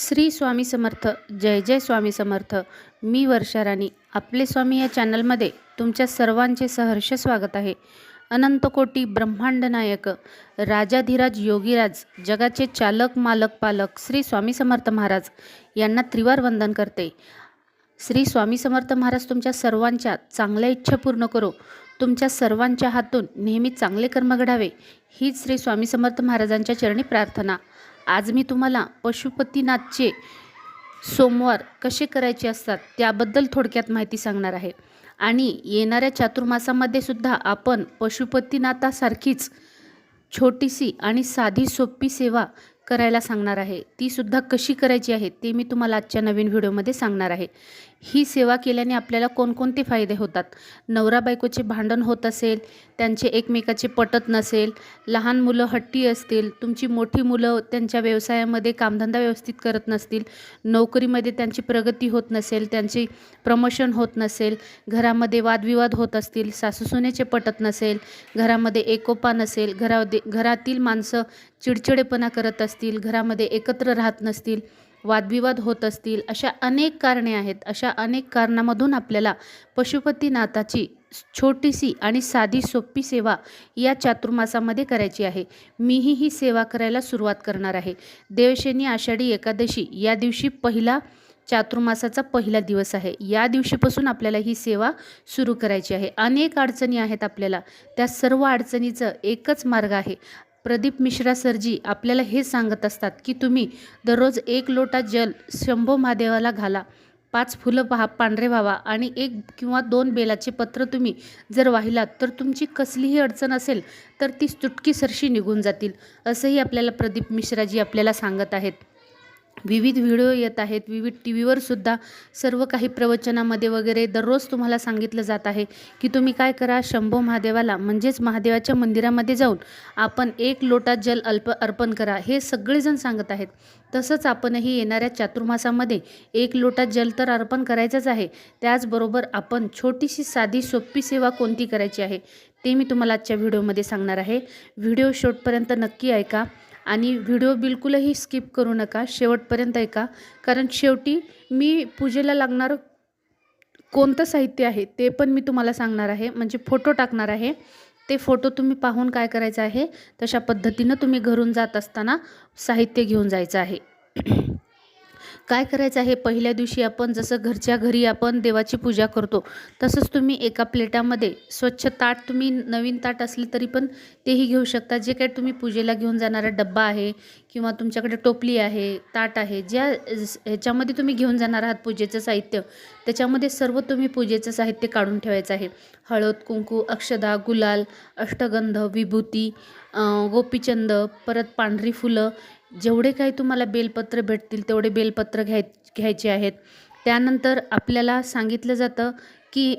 श्री स्वामी समर्थ जय जय स्वामी समर्थ. मी वर्षाराणी आपले स्वामी या चॅनलमध्ये तुमच्या सर्वांचे सहर्ष स्वागत आहे. अनंतकोटी ब्रह्मांड नायक राजाधिराज योगीराज जगाचे चालक मालक पालक श्री स्वामी समर्थ महाराज यांना त्रिवार वंदन करते. श्री स्वामी समर्थ महाराज तुमच्या सर्वांच्या चांगल्या इच्छा पूर्ण करो. तुमच्या सर्वांच्या हातून नेहमी चांगले कर्म घडावे. हीच श्री स्वामी समर्थ महाराजांच्या चरणी प्रार्थना. आज मी तुम्हाला पशुपतीनाथचे सोमवार कसे करायचे असतात त्याबद्दल थोडक्यात माहिती सांगणार आहे. आणि येणाऱ्या चातुर्मासामध्ये सुद्धा आपण पशुपतीनाथासारखीच छोटीशी आणि साधी सोपी सेवा करायला सांगणार आहे. ती सुद्धा कशी करायची आहे ते मी तुम्हाला आजच्या नवीन व्हिडिओमध्ये सांगणार आहे. ही सेवा केल्याने आपल्याला कोणकोणते फायदे होतात? नवरा बायकोचे भांडण होत असेल त्यांचे एकमेकाचे पटत नसेल लहान मुलं हट्टी असतील तुमची मोठी मुलं त्यांच्या व्यवसायामध्ये कामधंदा व्यवस्थित करत नसतील नोकरीमध्ये त्यांची प्रगती होत नसेल त्यांची प्रमोशन होत नसेल घरामध्ये वादविवाद होत असतील सासूसुनेचे पटत नसेल घरामध्ये एकोपा नसेल घरा घरातील माणसं चिडचिडेपणा करत असतील घरामध्ये एकत्र राहत नसतील वादविवाद होत असतील अशा अनेक कारणे आहेत. अशा अनेक कारणामधून आपल्याला पशुपतीनाथाची छोटीशी आणि साधी सोपी सेवा या चातुर्मासामध्ये करायची आहे. मीही ही सेवा करायला सुरुवात करणार आहे. देवशनी आषाढी एकादशी या दिवशी पहिला चातुर्मासाचा पहिला दिवस आहे. या दिवशीपासून आपल्याला ही सेवा सुरू करायची आहे. अनेक अडचणी आहेत आपल्याला. त्या सर्व अडचणीचं एकच मार्ग आहे. प्रदीप मिश्रा सरजी आपल्याला हे सांगत असतात की तुम्ही दररोज एक लोटा जल शंभो महादेवाला घाला. पाच फुलं पहा पांढरे व्हावा आणि एक किंवा दोन बेलाचे पत्र तुम्ही जर वाहिलात तर तुमची कसलीही अडचण असेल तर ती तुटकीसरशी निघून जातील असंही आपल्याला प्रदीप मिश्राजी आपल्याला सांगत आहेत. विविध व्हिडिओ येत आहेत विविध टी व्हीवरसुद्धा सर्व काही प्रवचनामध्ये वगैरे दररोज तुम्हाला सांगितलं जात आहे की तुम्ही काय करा शंभो महादेवाला म्हणजेच महादेवाच्या मंदिरामध्ये जाऊन आपण एक लोटा जल अल्प अर्पण करा हे सगळेजण सांगत आहेत. तसंच आपणही येणाऱ्या चातुर्मासामध्ये एक लोटा जल तर अर्पण करायचंच आहे. त्याचबरोबर आपण छोटीशी साधी सोपी सेवा कोणती करायची आहे ते मी तुम्हाला आजच्या व्हिडिओमध्ये सांगणार आहे. व्हिडिओ शेवटपर्यंत नक्की ऐका. आणि व्हिडिओ बिलकुलही स्किप करू नका शेवटपर्यंत ऐका. कारण शेवटी मी पूजेला लागणारं कोणतं साहित्य आहे ते पण मी तुम्हाला सांगणार आहे. म्हणजे फोटो टाकणार आहे. ते फोटो तुम्ही पाहून काय करायचं आहे तशा पद्धतीनं तुम्ही घरून जात असताना साहित्य घेऊन जायचं आहे. काय करायचं आहे? पहिल्या दिवशी आपण जसं घरच्या घरी आपण देवाची पूजा करतो तसंच तुम्ही एका प्लेटामध्ये स्वच्छ ताट तुम्ही नवीन ताट असले तरी पण तेही घेऊ शकता. जे काही तुम्ही पूजेला घेऊन जाणारा डब्बा आहे किंवा तुमच्याकडे टोपली आहे ताट आहे ज्या ह्याच्यामध्ये तुम्ही घेऊन जाणार आहात पूजेचं साहित्य त्याच्यामध्ये सर्व तुम्ही पूजेचं साहित्य काढून ठेवायचं आहे. हळद कुंकू अक्षदा गुलाल अष्टगंध विभूती गोपीचंद परत पांढरी फुलं जेवढे काही तुम्हाला बेलपत्र भेटतील तेवढे बेलपत्र घ्याय घ्यायचे आहेत. त्यानंतर आपल्याला सांगितलं जातं की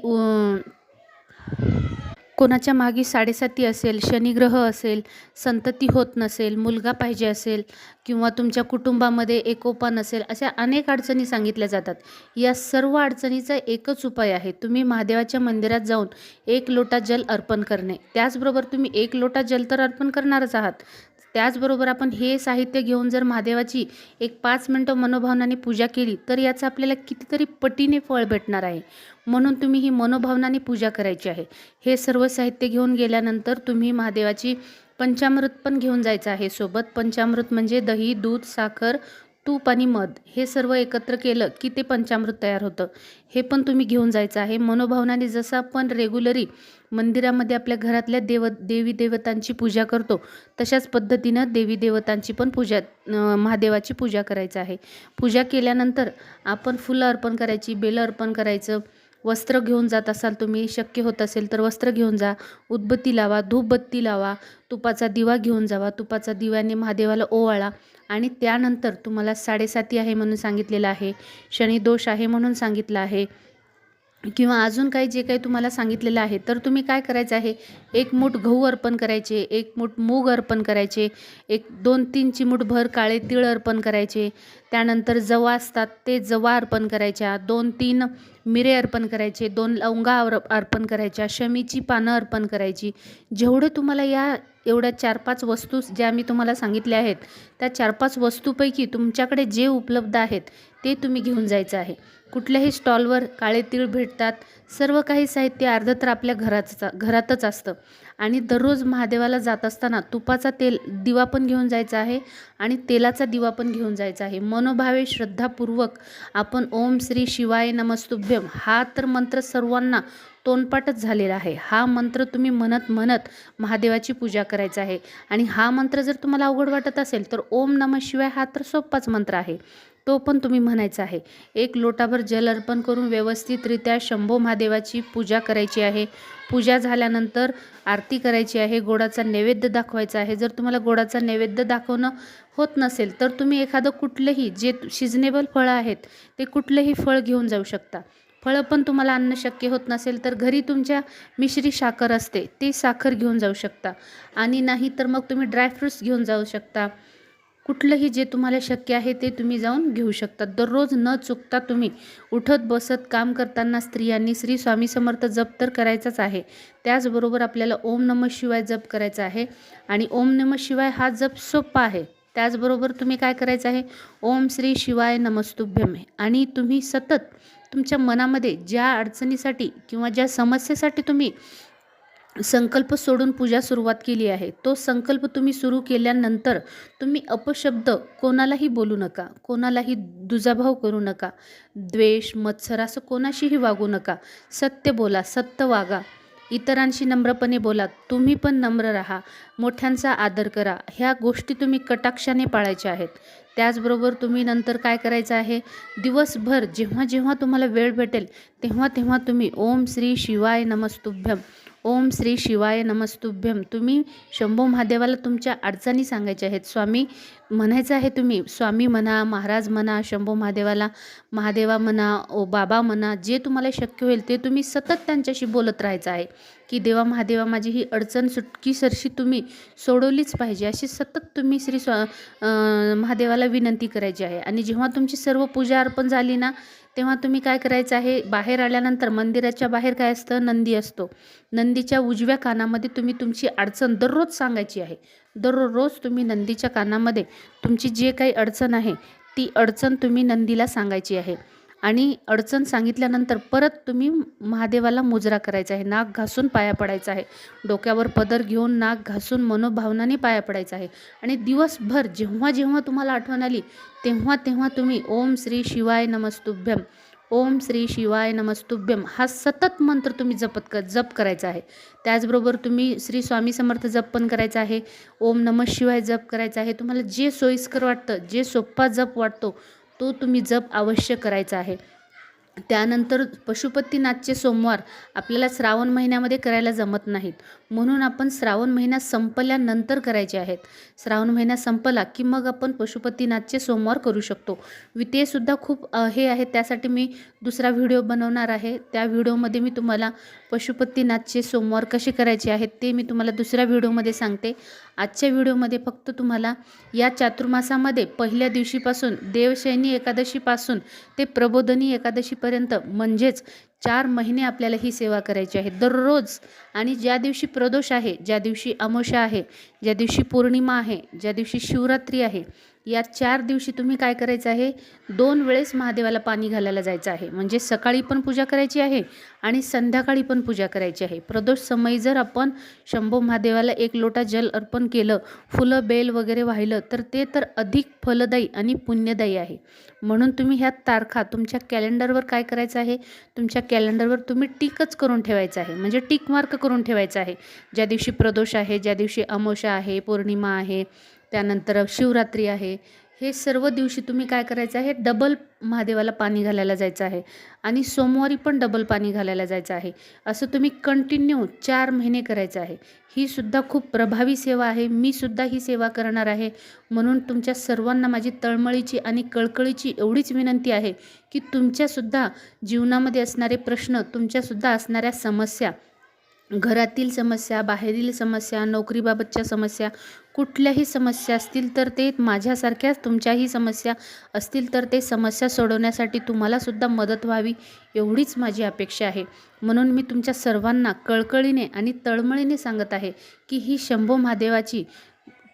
कोणाच्या मागे साडेसाती असेल शनिग्रह असेल संतती होत नसेल मुलगा पाहिजे असेल किंवा तुमच्या कुटुंबामध्ये एकोपा नसेल अशा अनेक अडचणी सांगितल्या जातात. या सर्व अडचणीचा एकच उपाय आहे तुम्ही महादेवाच्या मंदिरात जाऊन एक लोटा जल अर्पण करणे. त्याचबरोबर तुम्ही एक लोटा जल तर अर्पण करणारच आहात. त्याचबरोबर आपण हे साहित्य घेऊन जर महादेवाची एक पाच मिनटं मनोभावनाने पूजा केली तर याचं आपल्याला कितीतरी पटीने फळ भेटणार आहे. म्हणून तुम्ही ही मनोभावनाने पूजा करायची आहे. हे सर्व साहित्य घेऊन गेल्यानंतर तुम्ही महादेवाची पंचामृत पण घेऊन जायचं आहे सोबत. पंचामृत म्हणजे दही दूध साखर तूप आणि मध. हे सर्व एकत्र केलं की ते पंचामृत तयार होतं. हे पण तुम्ही घेऊन जायचं आहे. मनोभावनाने जसं आपण रेग्युलरी मंदिरामध्ये आपल्या घरातल्या देव देवी देवतांची पूजा करतो तशाच पद्धतीनं देवी देवतांची पण पूजा महादेवाची पूजा करायचं आहे. पूजा केल्यानंतर आपण फुलं अर्पण करायची बेलं अर्पण करायचं वस्त्र घेऊन जात असाल तुम्ही शक्य होत असेल तर वस्त्र घेऊन जा. उदबत्ती लावा धूपबत्ती लावा तुपाचा दिवा घेऊन जावा. तुपाचा दिव्याने महादेवाला ओवाळा आणि त्यानंतर तुम्हाला साडेसाती आहे म्हणून सांगितलेलं आहे. शनिदोष आहे म्हणून सांगितलं आहे. किंवा अजून काही जे काही तुम्हाला सांगितलेलं आहे तर तुम्ही काय करायचं आहे? एक मूठ गहू अर्पण करायचे एक मूठ मूग अर्पण करायचे एक दोन तीन चिमूटभर काळे तीळ अर्पण करायचे त्यानंतर जवा असतात ते जवा अर्पण करायच्या दोन तीन मिरे अर्पण करायचे दोन लवंगा अर्पण करायच्या शमीची पानं अर्पण करायची. जेवढे तुम्हाला या एवढ्या चार पाच वस्तू ज्या मी तुम्हाला सांगितल्या आहेत त्या चार पाच वस्तूपैकी तुमच्याकडे जे उपलब्ध आहेत ते तुम्ही घेऊन जायचं आहे. कुठल्याही स्टॉलवर काळे तीळ भेटतात सर्व काही साहित्य अर्ध तर आपल्या घराचं घरातच असतं. आणि दररोज महादेवाला जात असताना तुपाचा तेल दिवा पण घेऊन जायचा आहे आणि तेलाचा दिवा पण घेऊन जायचा आहे. मनोभावे श्रद्धापूर्वक आपण ओम श्री शिवाय नमस्तुभ्यम हा तर मंत्र सर्वांना तोंडपाठच झालेला आहे. हा मंत्र तुम्ही म्हणत म्हणत महादेवाची पूजा करायचा आहे. आणि हा मंत्र जर तुम्हाला अवघड वाटत असेल तर ओम नम शिवाय हा तर सोप्पाच मंत्र आहे. तो पण तुम्ही म्हणायचा आहे. एक लोटाभर जल अर्पण करून व्यवस्थितरित्या शंभो महादेवाची पूजा करायची आहे. पूजा झाल्यानंतर आरती करायची आहे. गोडाचा नैवेद्य दाखवायचा आहे. जर तुम्हाला गोडाचा नैवेद्य दाखवणं होत नसेल तर तुम्ही एखादं कुठलंही जे शिजनेबल फळं आहेत ते कुठलंही फळ घेऊन जाऊ शकता. फळं पण तुम्हाला आणणं शक्य होत नसेल तर घरी तुमच्या मिश्री साखर असते ती साखर घेऊन जाऊ शकता. आणि नाही तर मग तुम्ही ड्रायफ्रूट्स घेऊन जाऊ शकता. कुठलंही जे तुम्हाला शक्य आहे ते तुम्ही जाऊन घेऊ शकता. दररोज न चुकता तुम्ही उठत बसत काम करताना स्त्रियांनी श्री स्वामी समर्थ जप तर करायचाच आहे. त्याचबरोबर आपल्याला ओम नम शिवाय जप करायचा आहे. आणि ओम नम शिवाय हा जप सोपा आहे. त्याचबरोबर तुम्ही काय करायचं आहे? ओम श्री शिवाय नमस्तुभ्यम. आणि तुम्ही सतत तुमच्या मनामध्ये ज्या अडचणीसाठी किंवा ज्या समस्येसाठी तुम्ही संकल्प सोडून पूजा सुरुवात केली आहे. तो संकल्प तुम्ही सुरू केल्यानंतर तुम्ही अपशब्द कोणालाही बोलू नका. कोणालाही दुजाभाव करू नका. द्वेष मत्सर असं कोणाशीही वागू नका. सत्य बोला सत्य वागा. इतरांशी नम्रपणे बोला. तुम्ही पण नम्र राहा. मोठ्यांचा आदर करा. ह्या गोष्टी तुम्ही कटाक्षाने पाळायच्या आहेत. त्याचबरोबर तुम्ही नंतर काय करायचं आहे? दिवसभर जेव्हा जेव्हा तुम्हाला वेळ भेटेल तेव्हा तेव्हा तुम्ही ओम श्री शिवाय नमस्तुभ्यम. ओम श्री शिवाय नमस्तुभ्यम तुम्ही शंभो महादेवाला तुमच्या अडचणी सांगायच्या आहेत. स्वामी म्हणायचं आहे तुम्ही स्वामी म्हणा महाराज म्हणा शंभो महादेवाला महादेवा म्हणा ओ बाबा म्हणा जे तुम्हाला शक्य होईल ते तुम्ही सतत त्यांच्याशी बोलत राहायचं आहे. की देवा महादेवा माझी ही अडचण सुटकी सरशी तुम्ही सोडवलीच पाहिजे अशी सतत तुम्ही श्री स्वा महादेवाला विनंती करायची आहे. आणि जेव्हा तुमची सर्व पूजा अर्पण झाली ना तेव्हा तुम्ही काय करायचं आहे? बाहेर आल्यानंतर मंदिराच्या बाहेर काय असतं? नंदी असतो. नंदीच्या उजव्या कानामध्ये तुम्ही तुमची अडचण दररोज सांगायची आहे. दररोज तुम्ही नंदीच्या कानामध्ये तुमची जे काही अडचण आहे ती अडचण तुम्ही नंदीला सांगायची आहे. आणि अडचण सांगितल्यानंतर परत तुम्ही महादेवाला मुजरा करायचा आहे. नाक घासून पाया पडायचा आहे. डोक्यावर पदर घेऊन नाक घासून मनोभावनाने पाया पडायचा आहे. आणि दिवसभर जेव्हा जेव्हा तुम्हाला आठवण आली तेव्हा तेव्हा तुम्ही ओम श्री शिवाय नमस्तुभ्यम ओम श्री शिवाय नमस्तुभ्यम हा सतत मंत्र तुम्ही जपत क जप करायचा आहे. त्याचबरोबर तुम्ही श्री स्वामी समर्थ जप पण करायचा आहे. ओम नमः शिवाय जप करायचा आहे. तुम्हाला जे सोयीस्कर वाटतं जे सोप्पा जप वाटतो तो तुम्ही जप अवश्य करायचा आहे. त्यानंतर पशुपतीनाथचे सोमवार आपल्याला श्रावण महिन्यामध्ये करायला जमत नाहीत. म्हणून आपण श्रावण महिना संपल्यानंतर करायचे आहेत. श्रावण महिना संपला की मग आपण पशुपतीनाथचे सोमवार करू शकतो. वितेसुद्धा खूप हे आहे. त्यासाठी मी दुसरा व्हिडिओ बनवणार आहे. त्या व्हिडिओमध्ये मी तुम्हाला पशुपतीनाथचे सोमवार कसे करायचे आहेत ते मी तुम्हाला दुसऱ्या व्हिडिओमध्ये सांगते. आजच्या व्हिडिओमध्ये फक्त तुम्हाला या चातुर्मासामध्ये पहिल्या दिवशीपासून देवशैनी एकादशीपासून ते प्रबोधनी एकादशीपर्यंत म्हणजेच चार महिने आपल्याला ही सेवा करायची आहे. दररोज आणि ज्या दिवशी प्रदोष आहे ज्या दिवशी अमोषा आहे ज्या दिवशी पौर्णिमा आहे ज्या दिवशी शिवरात्री आहे या चार दिवशी तुम्ही काय करायचं आहे? दोन वेळेस महादेवाला पाणी घालायला जायचं आहे. म्हणजे सकाळी पण पूजा करायची आहे आणि संध्याकाळी पण पूजा करायची आहे. प्रदोष समयी जर आपण शंभो महादेवाला एक लोटा जल अर्पण केलं फुलं बेल वगैरे वाहिलं तर ते तर अधिक फलदायी आणि पुण्यदायी आहे. म्हणून तुम्ही ह्या तारखा तुमच्या कॅलेंडरवर काय करायचं आहे? तुमच्या कॅलेंडरवर तुम्ही टिकच करून ठेवायचं आहे. म्हणजे टिक मार्क करून ठेवायचं आहे. ज्या दिवशी प्रदोष आहे ज्या दिवशी अमोषा आहे पौर्णिमा आहे त्यानंतर शिवरात्री आहे हे सर्व दिवशी तुम्ही काय करायचं आहे? डबल महादेवाला पाणी घालायला जायचं आहे. आणि सोमवारी पण डबल पाणी घालायला जायचं आहे. असं तुम्ही कंटिन्यू चार महिने करायचं आहे. ही सुद्धा खूप प्रभावी सेवा आहे. मी सुद्धा ही सेवा करणार आहे. म्हणून तुमच्या सर्वांना माझी तळमळीची आणि कळकळीची एवढीच विनंती आहे की तुमच्यासुद्धा जीवनामध्ये असणारे प्रश्न तुमच्यासुद्धा असणाऱ्या समस्या घरातील समस्या बाहेरील समस्या नोकरीबाबतच्या समस्या कुठल्याही समस्या असतील तर ते माझ्यासारख्याच तुमच्याही समस्या असतील तर ते समस्या सोडवण्यासाठी तुम्हालासुद्धा मदत व्हावी एवढीच माझी अपेक्षा आहे. म्हणून मी तुमच्या सर्वांना कळकळीने आणि तळमळीने सांगत आहे की ही शंभो महादेवाची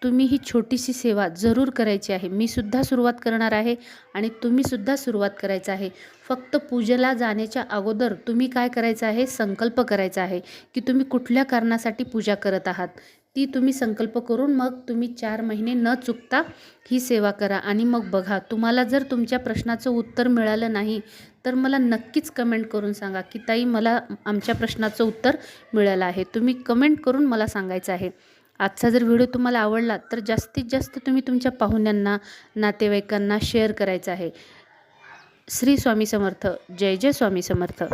तुम्ही ही छोटीशी सेवा जरूर करायची आहे. मी सुद्धा सुरुवात करणार आहे आणि तुम्हीसुद्धा सुरुवात करायचं आहे. फक्त पूजेला जाण्याच्या अगोदर तुम्ही काय करायचं आहे? संकल्प करायचा आहे की तुम्ही कुठल्या कारणासाठी पूजा करत आहात? ती तुम्ही संकल्प करून मग तुम्ही चार महिने न चुकता ही सेवा करा आणि मग बघा तुम्हाला जर तुमच्या प्रश्नाचं उत्तर मिळालं नाही तर मला नक्कीच कमेंट करून सांगा की ताई मला आमच्या प्रश्नाचं उत्तर मिळालं आहे. तुम्ही कमेंट करून मला सांगायचं आहे. आजचा जर व्हिडिओ तुम्हाला आवडला तर जास्तीत जास्त तुम्ही तुमच्या पाहुण्यांना नातेवाईकांना शेअर करायचं आहे. श्री स्वामी समर्थ. जय जय स्वामी समर्थ.